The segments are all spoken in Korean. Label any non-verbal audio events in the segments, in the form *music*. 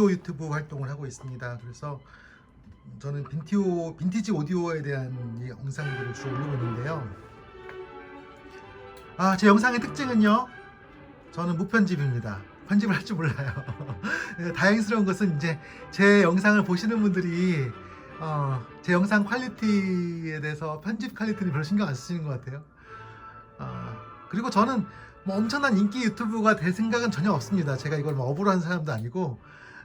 오디오 유튜브 활동을 하고 있습니다. 그래서 저는 빈티오, 빈티지 오디오에 대한 이 영상들을 주로 올리고 있는데요. 아, 제 영상의 특징은요. 저는 무편집입니다. 편집을 할 줄 몰라요. *laughs* 네, 다행스러운 것은 이제 제 영상을 보시는 분들이 어, 제 영상 퀄리티에 대해서 편집 퀄리티는 별로 신경 안 쓰시는 것 같아요. 어, 그리고 저는 뭐 엄청난 인기 유튜브가 될 생각은 전혀 없습니다. 제가 이걸 뭐 업으로 하는 사람도 아니고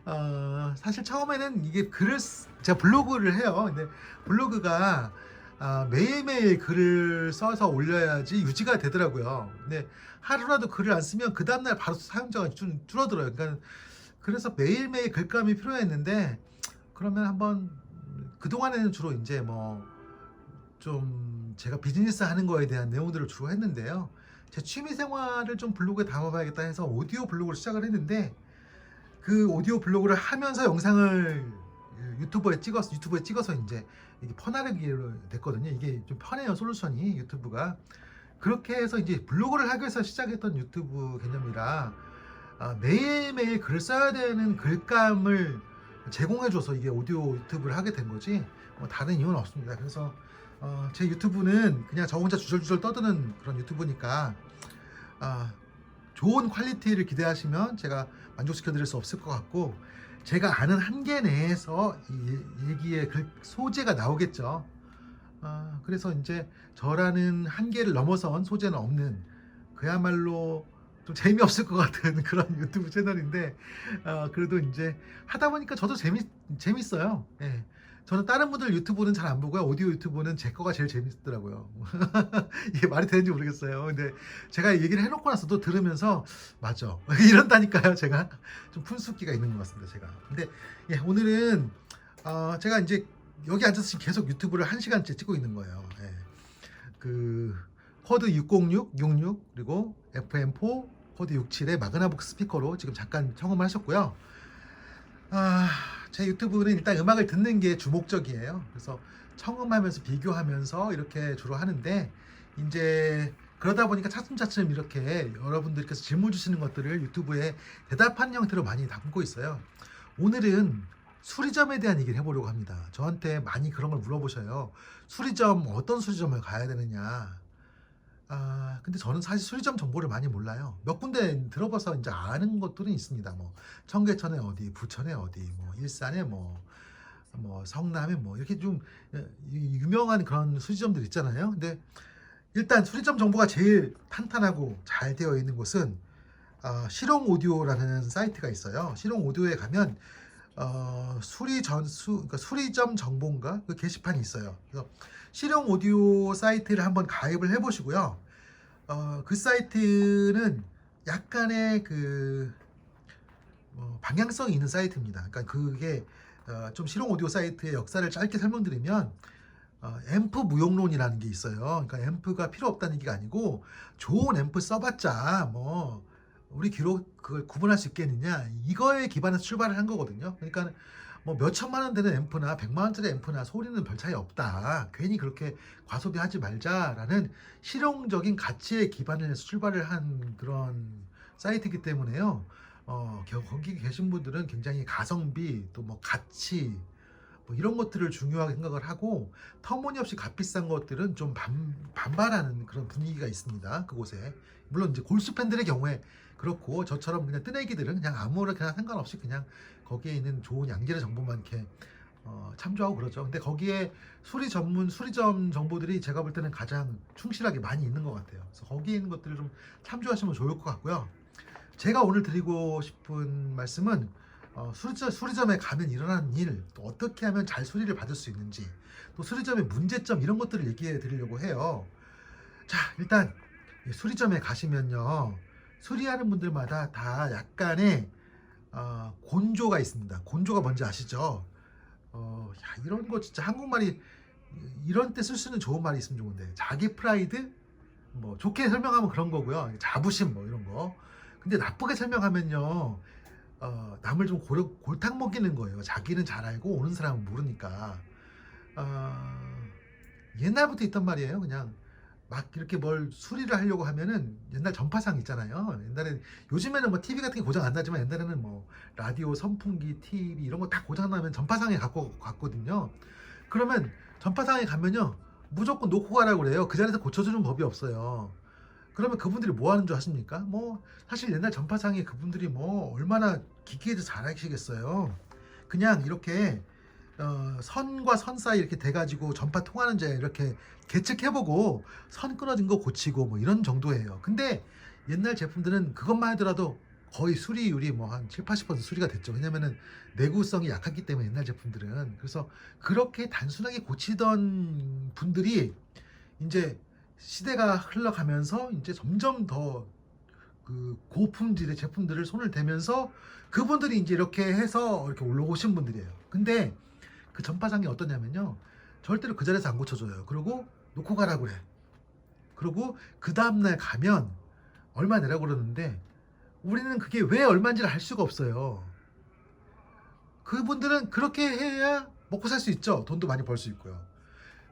어, 사실 처음에는 이게 글을 쓰- 제가 블로그를 해요. 근데 블로그가 아, 매일매일 글을 써서 올려야지 유지가 되더라고요. 근데 하루라도 글을 안 쓰면 그 다음날 바로 사용자가 좀 줄어들어요. 그러니까 그래서 매일매일 글감이 필요했는데 그러면 한번 그동안에는 주로 이제 뭐 좀 제가 비즈니스 하는 거에 대한 내용들을 주로 했는데요. 제 취미 생활을 좀 블로그에 담아봐야겠다 해서 오디오 블로그를 시작을 했는데 그 오디오 블로그를 하면서 영상을 유튜브에 찍어서 유튜브에 찍어서 이제 이게 퍼나르기로 됐거든요. 이게 좀 편해요 솔루션이 유튜브가 그렇게 해서 이제 블로그를 하기 위해서 시작했던 유튜브 개념이라 아, 매일매일 글을 써야 되는 글감을 제공해줘서 이게 오디오 유튜브를 하게 된 거지 뭐 다른 이유는 없습니다. 그래서 어, 제 유튜브는 그냥 저 혼자 주절주절 떠드는 그런 유튜브니까 아, 좋은 퀄리티를 기대하시면 제가 만족시켜 드릴 수 없을 것 같고 제가 아는 한계 내에서 이 얘기의 글 소재가 나오겠죠. 아, 그래서 이제 저라는 한계를 넘어선 소재는 없는 그야말로 좀 재미없을 것 같은 *laughs* 그런 유튜브 채널인데 아, 그래도 이제 하다 보니까 저도 재미 재밌어요. 예. 저는 다른 분들 유튜브는 잘 안 보고요. 오디오 유튜브는 제 거가 제일 재밌더라고요. *laughs* 이게 말이 되는지 모르겠어요. 근데 제가 얘기를 해놓고 나서도 들으면서 맞아 *laughs* 이런다니까요. 제가 좀 푼숙기가 있는 것 같습니다. 제가. 근데 예, 오늘은 어, 제가 이제 여기 앉아서 계속 유튜브를 한 시간째 찍고 있는 거예요. 예. 그 코드 606, 66 그리고 FM4 코드 67의 마그나북 스피커로 지금 잠깐 청음을 하셨고요. 아, 제 유튜브는 일단 음악을 듣는 게 주목적이에요. 그래서 청음하면서 비교하면서 이렇게 주로 하는데 이제 그러다 보니까 차츰차츰 이렇게 여러분들께서 질문 주시는 것들을 유튜브에 대답하는 형태로 많이 담고 있어요. 오늘은 수리점에 대한 얘기를 해보려고 합니다. 저한테 많이 그런 걸 물어보셔요. 수리점 어떤 수리점을 가야 되느냐. 아 근데 저는 사실 수리점 정보를 많이 몰라요. 몇 군데 들어봐서 이제 아는 것들은 있습니다. 뭐 청계천에 어디, 부천에 어디, 뭐 일산에 뭐, 뭐 성남에 뭐 이렇게 좀 유- 유명한 그런 수리점들 있잖아요. 근데 일단 수리점 정보가 제일 탄탄하고 잘 되어 있는 곳은 어, 실용 오디오라는 사이트가 있어요. 실용 오디오에 가면 어, 수리 전수 그러니까 수리점 정보인가 그 게시판이 있어요. 그래서 실용 오디오 사이트를 한번 가입을 해보시고요. 어, 그 사이트는 약간의 그 어, 방향성이 있는 사이트입니다. 그러니까 그게 어, 좀 실용 오디오 사이트의 역사를 짧게 설명드리면 어, 앰프 무용론이라는 게 있어요. 그러니까 앰프가 필요 없다는 얘기가 아니고 좋은 앰프 써봤자 뭐 우리 귀로 그걸 구분할 수 있겠느냐 이거에 기반해서 출발을 한 거거든요. 그러니까 뭐 몇 천만 원 되는 앰프나 백만 원짜리 앰프나 소리는 별 차이 없다. 괜히 그렇게 과소비하지 말자라는 실용적인 가치에 기반을 해서 출발을 한 그런 사이트이기 때문에요. 어, 겨- 거기 계신 분들은 굉장히 가성비 또 뭐 가치 뭐 이런 것들을 중요하게 생각을 하고 터무니없이 값비싼 것들은 좀 반, 반발하는 그런 분위기가 있습니다. 그곳에 물론 이제 골수 팬들의 경우에 그렇고 저처럼 그냥 뜨내기들은 그냥 아무렇게나 상관없이 그냥 거기에 있는 좋은 양질의 정보만 이렇게 어, 참조하고 그러죠. 근데 거기에 수리 전문 수리점 정보들이 제가 볼 때는 가장 충실하게 많이 있는 것 같아요. 그래서 거기에 있는 것들을 좀 참조하시면 좋을 것 같고요. 제가 오늘 드리고 싶은 말씀은 어, 수리점, 수리점에 가면 일어나는 일, 또 어떻게 하면 잘 수리를 받을 수 있는지, 또 수리점의 문제점 이런 것들을 얘기해 드리려고 해요. 자, 일단 이 수리점에 가시면요, 수리하는 분들마다 다 약간의 어, 곤조가 있습니다. 곤조가 뭔지 아시죠? 어, 야, 이런 거 진짜 한국말이 이런 때 쓸 수 있는 좋은 말이 있으면 좋은데 자기 프라이드 뭐 좋게 설명하면 그런 거고요. 자부심 뭐 이런 거. 근데 나쁘게 설명하면요. 어, 남을 좀 고려, 골탕 먹이는 거예요. 자기는 잘 알고 오는 사람은 모르니까. 어, 옛날부터 있던 말이에요. 그냥 막 이렇게 뭘 수리를 하려고 하면은 옛날 전파상 있잖아요. 옛날에 요즘에는 뭐 TV 같은 게 고장 안 나지만 옛날에는 뭐 라디오, 선풍기, TV 이런 거 다 고장 나면 전파상에 갖고 갔거든요. 그러면 전파상에 가면요 무조건 놓고 가라고 그래요. 그 자리에서 고쳐주는 법이 없어요. 그러면 그분들이 뭐 하는 줄 아십니까? 뭐 사실 옛날 전파상에 그분들이 뭐 얼마나 기기에도 잘하시겠어요. 그냥 이렇게 어, 선과 선 사이 이렇게 돼가지고 전파 통하는 자 이렇게 계측해보고 선 끊어진 거 고치고 뭐 이런 정도예요. 근데 옛날 제품들은 그것만 하더라도 거의 수리율이 뭐 한 7, 80% 수리가 됐죠. 왜냐면은 내구성이 약했기 때문에 옛날 제품들은 그래서 그렇게 단순하게 고치던 분들이 이제 시대가 흘러가면서 이제 점점 더 그 고품질의 제품들을 손을 대면서 그분들이 이제 이렇게 해서 이렇게 올라오신 분들이에요. 근데 그 전파상이 어떠냐면요. 절대로 그 자리에서 안 고쳐줘요. 그리고 놓고 가라 그래. 그리고 그 다음날 가면 얼마 내라고 그러는데 우리는 그게 왜 얼마인지를 알 수가 없어요. 그분들은 그렇게 해야 먹고 살 수 있죠. 돈도 많이 벌 수 있고요.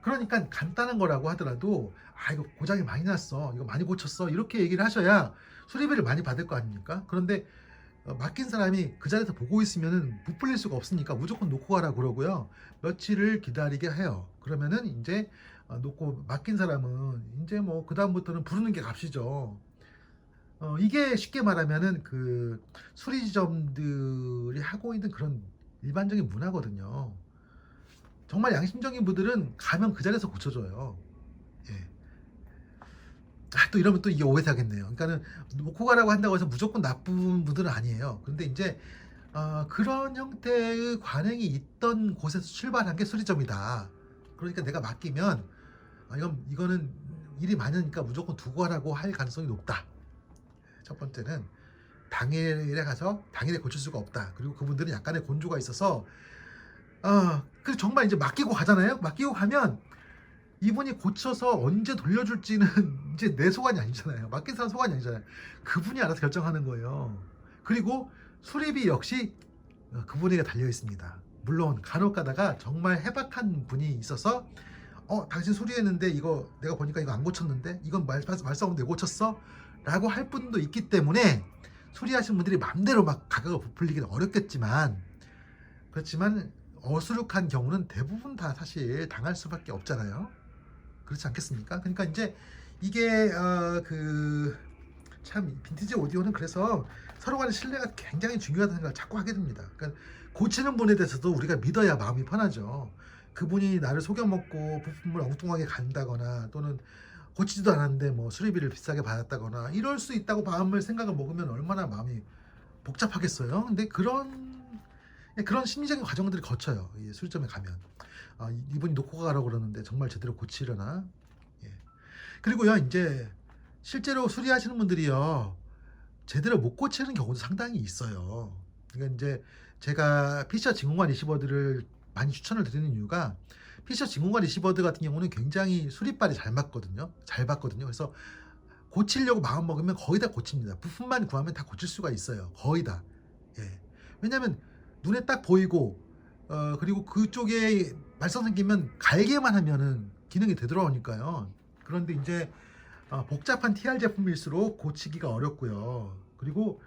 그러니까 간단한 거라고 하더라도 아 이거 고장이 많이 났어. 이거 많이 고쳤어. 이렇게 얘기를 하셔야 수리비를 많이 받을 거 아닙니까? 그런데 어, 맡긴 사람이 그 자리에서 보고 있으면은 부풀릴 수가 없으니까 무조건 놓고 가라 그러고요. 며칠을 기다리게 해요. 그러면은 이제 어, 놓고 맡긴 사람은 이제 뭐 그 다음부터는 부르는 게 값이죠. 어, 이게 쉽게 말하면은 그 수리지점들이 하고 있는 그런 일반적인 문화거든요. 정말 양심적인 분들은 가면 그 자리에서 고쳐줘요. 예. 아, 또 이러면 또 이게 오해사겠네요. 그러니까는 놓고 가라고 한다고 해서 무조건 나쁜 분들은 아니에요. 그런데 이제 어, 그런 형태의 관행이 있던 곳에서 출발한 게 수리점이다. 그러니까 내가 맡기면 아, 이건 이거는 일이 많으니까 무조건 두고 하라고 할 가능성이 높다. 첫 번째는 당일에 가서 당일에 고칠 수가 없다. 그리고 그분들은 약간의 곤조가 있어서 아, 그 정말 이제 맡기고 가잖아요. 맡기고 가면 이분이 고쳐서 언제 돌려줄지는 *laughs* 이제 내 소관이 아니잖아요. 맡긴 사람 소관이 아니잖아요. 그분이 알아서 결정하는 거예요. 그리고 수리비 역시 어, 그분에게 달려 있습니다. 물론 간혹 가다가 정말 해박한 분이 있어서 어 당신 수리했는데 이거 내가 보니까 이거 안 고쳤는데 이건 말, 없는데 고쳤어? 라고 할 분도 있기 때문에 수리하신 분들이 맘대로 막 가격을 부풀리기는 어렵겠지만 그렇지만 어수룩한 경우는 대부분 다 사실 당할 수밖에 없잖아요. 그렇지 않겠습니까? 그러니까 이제 이게 어, 그참 빈티지 오디오는 그래서 서로 간의 신뢰가 굉장히 중요하다는 생각을 자꾸 하게 됩니다. 그러니까 고치는 분에 대해서도 우리가 믿어야 마음이 편하죠. 그분이 나를 속여먹고 부품을 엉뚱하게 간다거나 또는 고치지도 않았는데 뭐 수리비를 비싸게 받았다거나 이럴 수 있다고 마음을 생각을 먹으면 얼마나 마음이 복잡하겠어요. 근데 그런 그런 심리적인 과정들이 거쳐요. 이 술점에 가면 아, 이- 이분이 놓고 가라고 그러는데 정말 제대로 고치려나? 예. 그리고요 이제 실제로 수리하시는 분들이요 제대로 못 고치는 경우도 상당히 있어요. 그러니까 이제 제가 피셔 진공관 리시버드를 많이 추천을 드리는 이유가 피셔 진공관 리시버드 같은 경우는 굉장히 수리빨이 잘 맞거든요. 잘 받거든요. 그래서 고치려고 마음 먹으면 거의 다 고칩니다. 부품만 구하면 다 고칠 수가 있어요. 거의 다. 예. 왜냐면 눈에 딱 보이고 어 그리고 그쪽에 말썽 생기면 갈게만 하면은 기능이 되돌아오니까요. 그런데 이제 어, 복잡한 TR 제품일수록 고치기가 어렵고요. 그리고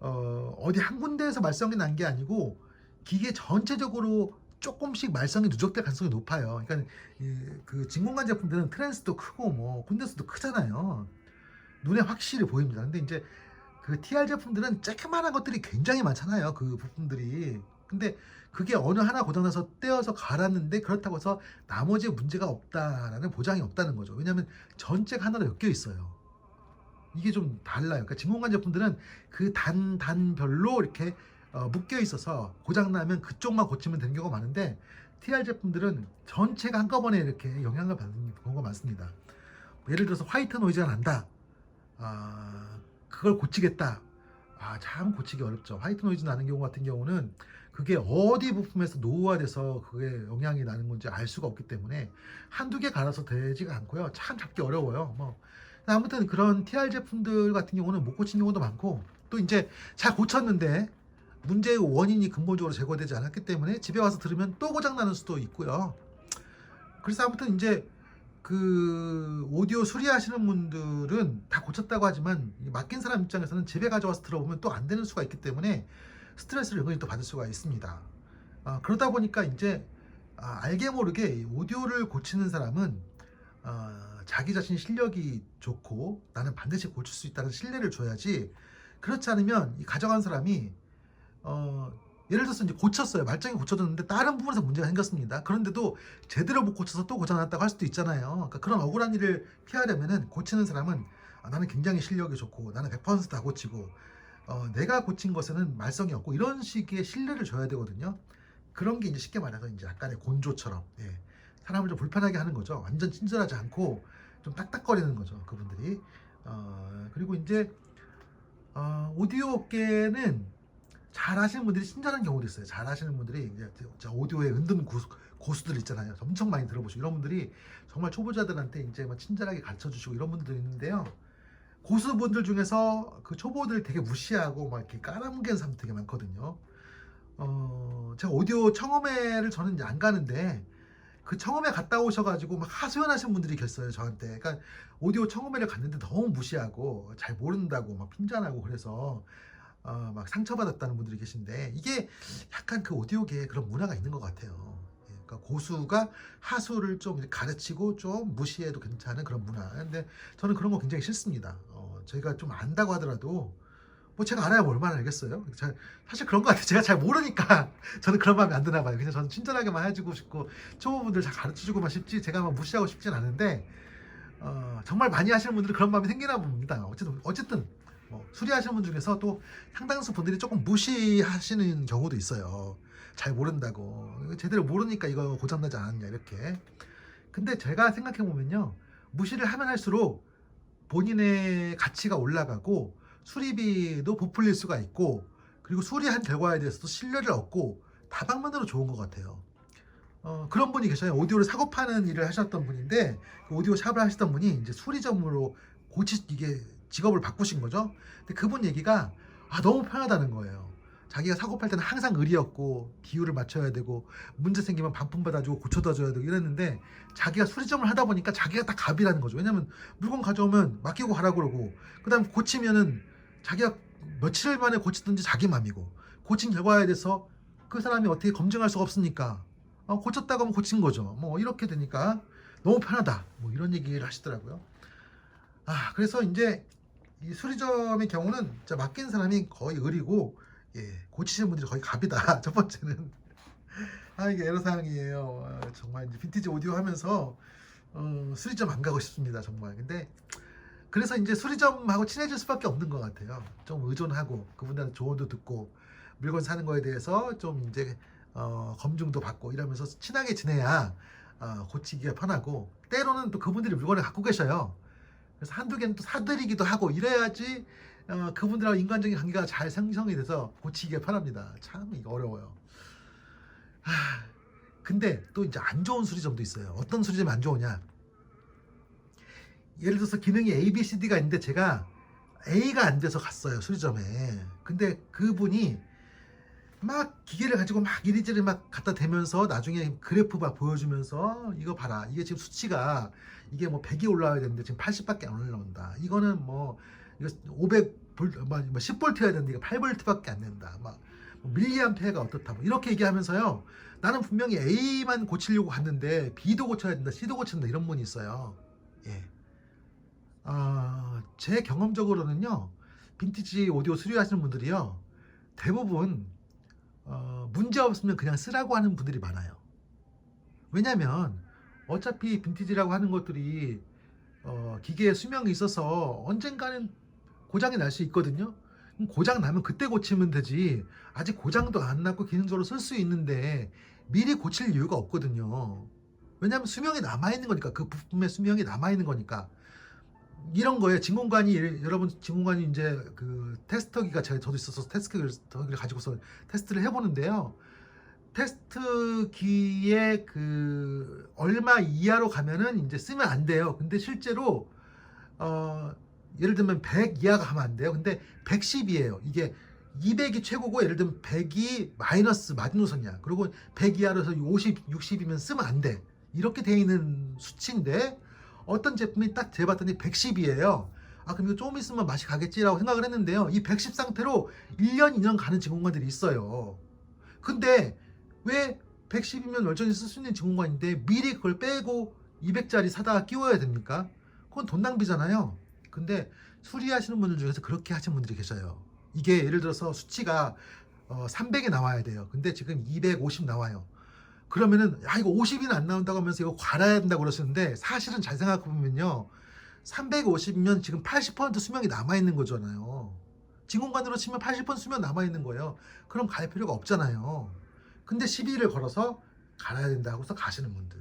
어, 어디 한 군데에서 말썽이 난 게 아니고 기계 전체적으로 조금씩 말썽이 누적될 가능성이 높아요. 그러니까 이, 그 진공관 제품들은 트랜스도 크고 뭐 콘덴서도 크잖아요. 눈에 확실히 보입니다. 근데 이제 그 TR 제품들은 쬐끄만한 것들이 굉장히 많잖아요. 그 부품들이. 근데 그게 어느 하나 고장나서 떼어서 갈았는데 그렇다고 해서 나머지에 문제가 없다라는 보장이 없다는 거죠. 왜냐하면 전체가 하나로 엮여 있어요. 이게 좀 달라요. 그러니까 진공관 제품들은 그 단 단별로 이렇게 어, 묶여 있어서 고장 나면 그쪽만 고치면 되는 경우가 많은데 TR 제품들은 전체가 한꺼번에 이렇게 영향을 받는 경우가 많습니다. 예를 들어서 화이트 노이즈가 난다. 아, 그걸 고치겠다. 아, 참 고치기 어렵죠. 화이트 노이즈 나는 경우 같은 경우는 그게 어디 부품에서 노후화돼서 그게 영향이 나는 건지 알 수가 없기 때문에 한두 개 갈아서 되지가 않고요. 참 잡기 어려워요. 뭐 아무튼 그런 TR 제품들 같은 경우는 못 고친 경우도 많고 또 이제 잘 고쳤는데 문제의 원인이 근본적으로 제거되지 않았기 때문에 집에 와서 들으면 또 고장 나는 수도 있고요. 그래서 아무튼 이제 그 오디오 수리하시는 분들은 다 고쳤다고 하지만 이 맡긴 사람 입장에서는 집에 가져와서 들어보면 또 안 되는 수가 있기 때문에 스트레스를 은근히 또 받을 수가 있습니다. 아, 그러다 보니까 이제 아, 알게 모르게 이 오디오를 고치는 사람은 아, 자기 자신 실력이 좋고 나는 반드시 고칠 수 있다는 신뢰를 줘야지 그렇지 않으면 이 가져간 사람이 어, 예를 들어서 이제 고쳤어요. 말짱이 고쳐졌는데 다른 부분에서 문제가 생겼습니다. 그런데도 제대로 못 고쳐서 또 고쳐놨다고 할 수도 있잖아요. 그러니까 그런 억울한 일을 피하려면은 고치는 사람은 아, 나는 굉장히 실력이 좋고 나는 100%다 고치고 어, 내가 고친 것에는 말썽이 없고 이런 식의 신뢰를 줘야 되거든요 그런 게 이제 쉽게 말해서 이제 약간의 곤조처럼 예, 사람을 좀 불편하게 하는 거죠. 완전 친절하지 않고 좀 딱딱거리는 거죠. 그분들이. 어, 그리고 이제 어, 오디오 업계는 잘 하시는 분들이 친절한 경우도 있어요. 잘 하시는 분들이 이제 저 오디오의 은둔 고수, 고수들 있잖아요. 엄청 많이 들어보시고 이런 분들이 정말 초보자들한테 이제 막 친절하게 가르쳐 주시고 이런 분들도 있는데요. 고수분들 중에서 그 초보들 되게 무시하고 막 이렇게 깔아뭉개는 사람 되게 많거든요. 어, 제가 오디오 청음회를 저는 이제 안 가는데 그 청음회 갔다 오셔가지고 막 하소연하신 분들이 계셨어요 저한테. 그러니까 오디오 청음회를 갔는데 너무 무시하고 잘 모른다고 막 핀잔하고 그래서 어, 막 상처받았다는 분들이 계신데 이게 약간 그 오디오계에 그런 문화가 있는 것 같아요. 예, 그러니까 고수가 하수를 좀 가르치고 좀 무시해도 괜찮은 그런 문화. 근데 저는 그런 거 굉장히 싫습니다. 어, 저희가 좀 안다고 하더라도 뭐 제가 알아야 뭐 얼마나 알겠어요. 자, 사실 그런 것 같아요. 제가 잘 모르니까 *laughs* 저는 그런 마음이 안 드나 봐요. 그냥 저는 친절하게만 해주고 싶고 초보분들 잘 가르쳐주고만 싶지 제가 막 무시하고 싶진 않은데 어, 정말 많이 하시는 분들은 그런 마음이 생기나 봅니다. 어쨌든 어쨌든 뭐 수리하시는 분 중에서 또 상당수 분들이 조금 무시하시는 경우도 있어요. 잘 모른다고 제대로 모르니까 이거 고장나지 않았냐 이렇게. 근데 제가 생각해 보면요 무시를 하면 할수록 본인의 가치가 올라가고 수리비도 부풀릴 수가 있고 그리고 수리한 결과에 대해서도 신뢰를 얻고 다방면으로 좋은 것 같아요. 어, 그런 분이 계셔요. 오디오를 사고 파는 일을 하셨던 분인데 그 오디오 샵을 하시던 분이 이제 수리점으로 고치 이게 직업을 바꾸신 거죠. 근데 그분 얘기가 아, 너무 편하다는 거예요. 자기가 사고 팔 때는 항상 의리였고 기율을 맞춰야 되고 문제 생기면 반품 받아주고 고쳐다 줘야 되고 이랬는데 자기가 수리점을 하다 보니까 자기가 딱 갑이라는 거죠. 왜냐면 물건 가져오면 맡기고 가라 그러고 그다음 고치면은 자기가 며칠 만에 고치든지 자기 맘이고 고친 결과에 대해서 그 사람이 어떻게 검증할 수가 없으니까 어, 고쳤다고 하면 고친 거죠. 뭐 이렇게 되니까 너무 편하다. 뭐 이런 얘기를 하시더라고요. 아 그래서 이제 이 수리점의 경우는 맡긴 사람이 거의 을이고 예, 고치시는 분들이 거의 갑이다. *laughs* 첫 번째는 아 이게 애로사항이에요. 아, 정말 이제 빈티지 오디오 하면서 어, 수리점 안 가고 싶습니다. 정말. 근데 그래서 이제 수리점하고 친해질 수밖에 없는 것 같아요. 좀 의존하고 그분들한테 조언도 듣고 물건 사는 거에 대해서 좀 이제 어, 검증도 받고 이러면서 친하게 지내야 어, 고치기가 편하고 때로는 또 그분들이 물건을 갖고 계셔요. 그래서 한두 개는 또 사드리기도 하고 이래야지 어, 그분들하고 인간적인 관계가 잘 생성이 돼서 고치기가 편합니다. 참 이거 어려워요. 하, 근데 또 이제 안 좋은 수리점도 있어요. 어떤 수리점이 안 좋으냐? 예를 들어서 기능이 A, B, C, D가 있는데 제가 A가 안 돼서 갔어요 수리점에. 근데 그분이 막 기계를 가지고 막 이리저리 막 갖다 대면서 나중에 그래프 막 보여주면서 이거 봐라 이게 지금 수치가 이게 뭐 100이 올라와야 되는데 지금 80밖에 안 올라온다 이거는 뭐 이거 500 볼, 뭐 10볼트여야 되는데 이거 8볼트밖에 안 된다 막 밀리암페어가 어떻다 뭐 이렇게 얘기하면서요 나는 분명히 A만 고치려고 갔는데 B도 고쳐야 된다 C도 된다 이런 분이 있어요 예. 아, 제 경험적으로는요 빈티지 오디오 수리하시는 분들이요 대부분 어, 문제 없으면 그냥 쓰라고 하는 분들이 많아요. 왜냐면 어차피 빈티지라고 하는 것들이 어, 기계에 수명이 있어서 언젠가는 고장이 날 수 있거든요. 고장 나면 그때 고치면 되지. 아직 고장도 안 났고 기능적으로 쓸 수 있는데 미리 고칠 이유가 없거든요. 왜냐하면 수명이 남아 있는 거니까 그 부품의 수명이 남아 있는 거니까 이런 거에 진공관이 여러분 진공관이 이제 그 테스터기가 제가 저도 있어서 테스터기를 가지고서 테스트를 해보는데요. 테스트기에 그 얼마 이하로 가면은 이제 쓰면 안 돼요. 근데 실제로 어 예를 들면 100 이하가 가면 안 돼요. 근데 110이에요. 이게 200이 최고고 예를 들면 100이 마이너스 마지노선이야. 그리고 100 이하로서 50, 60이면 쓰면 안 돼. 이렇게 돼 있는 수치인데 어떤 제품이 딱 재봤더니 110이에요. 아 그럼 이거 좀 있으면 맛이 가겠지라고 생각을 했는데요. 이 110 상태로 1년 2년 가는 증권가들이 있어요. 근데 왜 110이면 멀쩡히 쓸수 있는 증권가인데 미리 그걸 빼고 200짜리 사다가 끼워야 됩니까? 그건 돈 낭비잖아요. 근데 수리하시는 분들 중에서 그렇게 하시는 분들이 계셔요. 이게 예를 들어서 수치가 어, 300이 나와야 돼요. 근데 지금 250 나와요. 그러면은 야 이거 50이는 안 나온다고 하면서 이거 갈아야 된다고 그러시는데 사실은 잘 생각해 보면요. 350이면 지금 80% 수명이 남아 있는 거잖아요. 진공관으로 치면 80% 수명 남아 있는 거예요. 그럼 갈 필요가 없잖아요. 근데 시비를 걸어서 갈아야 된다고 해서 가시는 분들.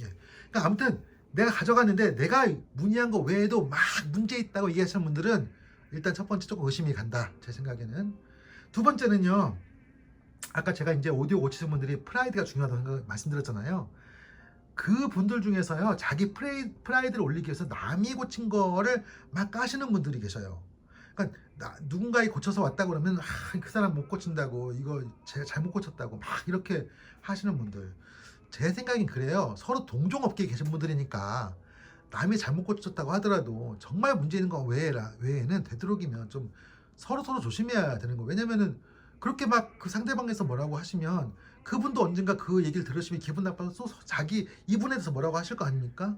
예. 그러니까 아무튼 내가 가져갔는데 내가 문의한 거 외에도 막 문제 있다고 얘기하시는 분들은 일단 첫 번째 조금 의심이 간다. 제 생각에는. 두 번째는요. 아까 제가 이제 오디오 고치신 분들이 프라이드가 중요하다고 생각- 말씀드렸잖아요. 그 분들 중에서요, 자기 프레이, 프라이드를 올리기 위해서 남이 고친 거를 막 까시는 분들이 계셔요. 그러니까 나- 누군가이 고쳐서 왔다 그러면 아, 그 사람 못 고친다고 이거 제가 잘못 고쳤다고 막 이렇게 하시는 분들. 제 생각엔 그래요. 서로 동종업계에 계신 분들이니까 남이 잘못 고쳤다고 하더라도 정말 문제 있는 거 외에라, 외에는 되도록이면 좀 서로 서로 조심해야 되는 거. 왜냐면은 그렇게 막 그 상대방에서 뭐라고 하시면 그분도 언젠가 그 얘기를 들으시면 기분 나빠서 또 자기 이분에 대해서 뭐라고 하실 거 아닙니까?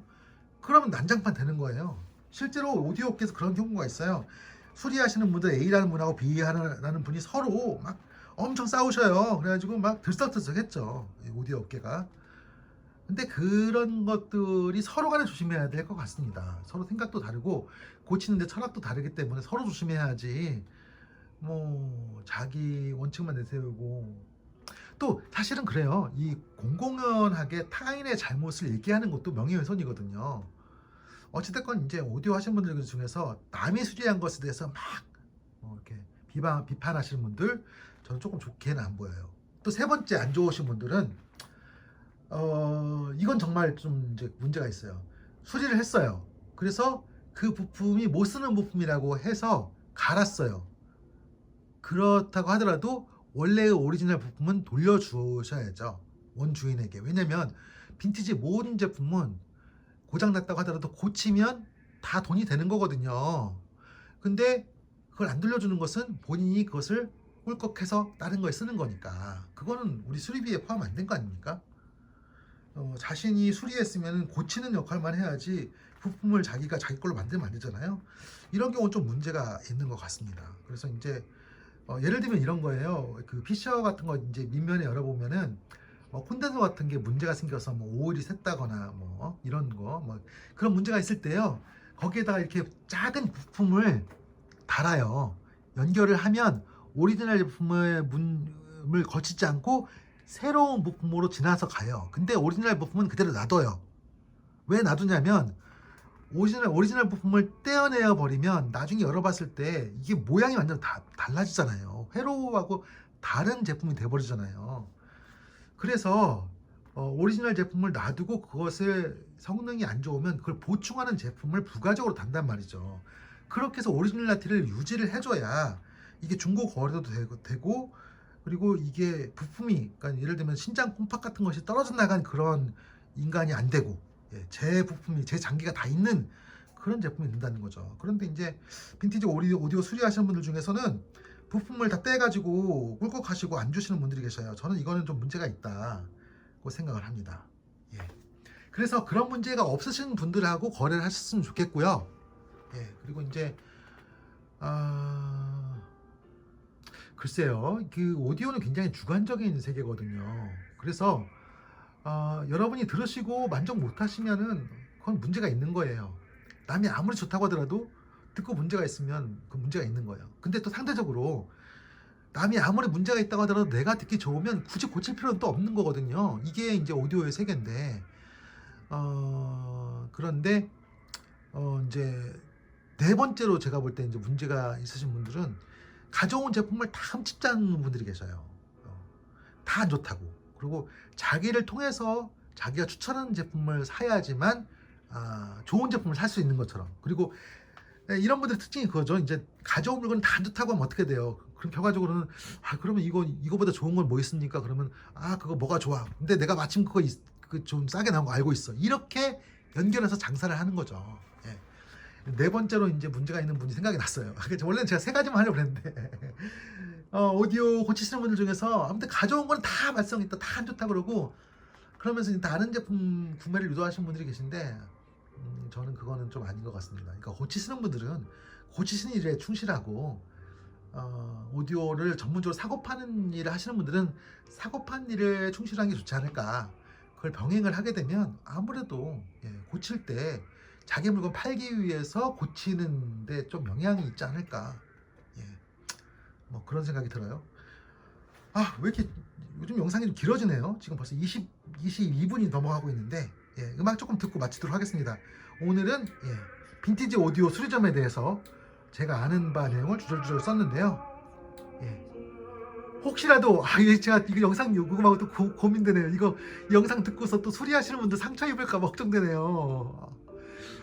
그러면 난장판 되는 거예요. 실제로 오디오 업계에서 그런 경우가 있어요. 수리하시는 분들 A라는 분하고 B라는 분이 서로 막 엄청 싸우셔요. 그래가지고 막 들썩들썩했죠. 이 오디오 업계가. 근데 그런 것들이 서로 간에 조심해야 될 것 같습니다. 서로 생각도 다르고 고치는데 철학도 다르기 때문에 서로 조심해야지 뭐 자기 원칙만 내세우고 또 사실은 그래요. 이 공공연하게 타인의 잘못을 얘기하는 것도 명예훼손이거든요. 어찌됐건 이제 오디오 하시는 분들 중에서 남이 수리한 것에 대해서 막 어, 이렇게 비방 비판하시는 분들 저는 조금 좋게는 안 보여요. 또 세 번째 안 좋으신 분들은 어 이건 정말 좀 이제 문제가 있어요. 수리를 했어요. 그래서 그 부품이 못 쓰는 부품이라고 해서 갈았어요. 그렇다고 하더라도 원래의 오리지널 부품은 돌려주셔야죠. 원주인에게. 왜냐면 빈티지 모든 제품은 고장났다고 하더라도 고치면 다 돈이 되는 거거든요. 근데 그걸 안 돌려주는 것은 본인이 그것을 꿀꺽해서 다른 거에 쓰는 거니까. 그거는 우리 수리비에 포함 안 된 거 아닙니까? 어, 자신이 수리했으면 고치는 역할만 해야지 부품을 자기가 자기 걸로 만들면 안 되잖아요. 이런 경우는 좀 문제가 있는 것 같습니다. 그래서 이제 어, 예를 들면 이런 거예요. 그 피셔 같은 거 이제 밑면에 열어보면은 뭐 콘덴서 같은 게 문제가 생겨서 뭐 오일이 샜다거나 뭐 이런 거 뭐 그런 문제가 있을 때요. 거기에다가 이렇게 작은 부품을 달아요. 연결을 하면 오리지널 문을 거치지 않고 새로운 부품으로 지나서 가요. 근데 오리지널 부품은 그대로 놔둬요. 왜 놔두냐면 오리지널 오리지널 부품을 떼어내어 버리면 나중에 열어봤을 때 이게 모양이 완전 다 달라지잖아요. 회로하고 다른 제품이 돼버리잖아요. 그래서 어, 오리지널 제품을 놔두고 그것을 성능이 안 좋으면 그걸 보충하는 제품을 부가적으로 단단 말이죠. 그렇게 해서 오리지널리티를 유지를 해줘야 이게 중고 거래도 되고, 되고 그리고 이게 부품이 그러니까 예를 들면 신장 콩팥 같은 것이 떨어져 나간 그런 인간이 안 되고 예, 제 부품이 제 장기가 다 있는 그런 제품이 된다는 거죠. 그런데 이제 빈티지 오디오, 수리하시는 분들 중에서는 부품을 다 떼가지고 꿀꺽하시고 안 주시는 분들이 계셔요. 저는 이거는 좀 문제가 있다고 생각을 합니다. 예. 그래서 그런 문제가 없으신 분들하고 거래를 하셨으면 좋겠고요. 예. 그리고 이제 아 글쎄요, 그 오디오는 굉장히 주관적인 세계거든요. 그래서 어, 여러분이 들으시고 만족 못하시면은 그건 문제가 있는 거예요. 남이 아무리 좋다고 하더라도 듣고 문제가 있으면 그 문제가 있는 거예요. 근데 또 상대적으로 남이 아무리 문제가 있다고 하더라도 내가 듣기 좋으면 굳이 고칠 필요는 또 없는 거거든요. 이게 이제 오디오의 세계인데 어, 그런데 어, 이제 네 번째로 제가 볼 때 이제 문제가 있으신 분들은 가져온 제품을 다 흠집자는 분들이 계셔요. 어, 다 안 좋다고. 그리고 자기를 통해서 자기가 추천하는 제품을 사야지만 아, 좋은 제품을 살 수 있는 것처럼. 그리고 네, 이런 분들 특징이 그거죠. 이제 가져온 물건 다 안 좋다고 하면 어떻게 돼요? 그럼 결과적으로는 아 그러면 이거 이거보다 좋은 건 뭐 있습니까? 그러면 아 그거 뭐가 좋아? 근데 내가 마침 그거 그 좀 싸게 나온 거 알고 있어. 이렇게 연결해서 장사를 하는 거죠. 예. 네 번째로 이제 문제가 있는 분이 생각이 났어요. *laughs* 그래서 원래는 제가 세 가지만 하려고 했는데 *laughs* 어, 오디오 고치시는 분들 중에서 아무튼 가져온 건 다 말썽 있다, 다 안 좋다 그러고 그러면서 다른 제품 구매를 유도하시는 분들이 계신데 음, 저는 그거는 좀 아닌 것 같습니다. 그러니까 고치시는 분들은 고치시는 일에 충실하고 어, 오디오를 전문적으로 사고 파는 일을 하시는 분들은 사고 파는 일에 충실한 게 좋지 않을까. 그걸 병행을 하게 되면 아무래도 예, 고칠 때 자기 물건 팔기 위해서 고치는데 좀 영향이 있지 않을까. 예, 뭐 그런 생각이 들어요. 아, 왜 이렇게 요즘 영상이 좀 길어지네요. 지금 벌써 20, 22분이 넘어가고 있는데 예, 음악 조금 듣고 마치도록 하겠습니다. 오늘은 예, 빈티지 오디오 수리점에 대해서 제가 아는 바 내용을 주절주절 썼는데요. 예. 혹시라도 아 이게 제가 이거 영상 요금하고 또 고, 고민되네요. 이거 이 영상 듣고서 또 수리하시는 분들 상처 입을까 봐 걱정되네요.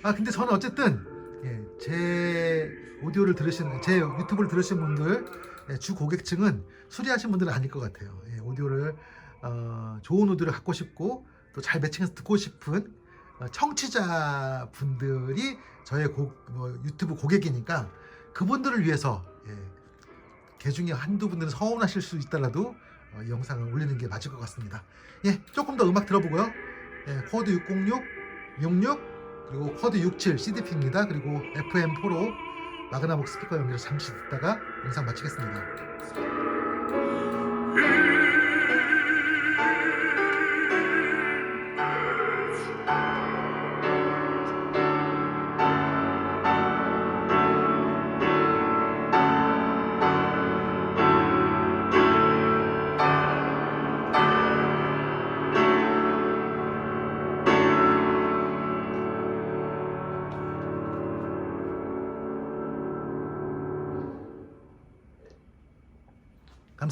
아 근데 저는 어쨌든 예, 제 오디오를 들으시는 제 유튜브를 들으시는 분들 예, 주 고객층은 수리하신 분들은 아닐 것 같아요. 예, 오디오를 어, 좋은 오디오를 갖고 싶고 또 잘 매칭해서 듣고 싶은 어, 청취자 분들이 저의 고, 뭐, 유튜브 고객이니까 그분들을 위해서 예, 개 중에 한두 분들은 서운하실 수 있더라도 어, 이 영상을 올리는 게 맞을 것 같습니다. 예, 조금 더 음악 들어보고요. 예, 코드 606, 66 그리고 코드 67 CDP입니다. 그리고 FM4로 마그나복 스피커 연결 잠시 듣다가 영상 마치겠습니다.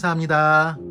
감사합니다.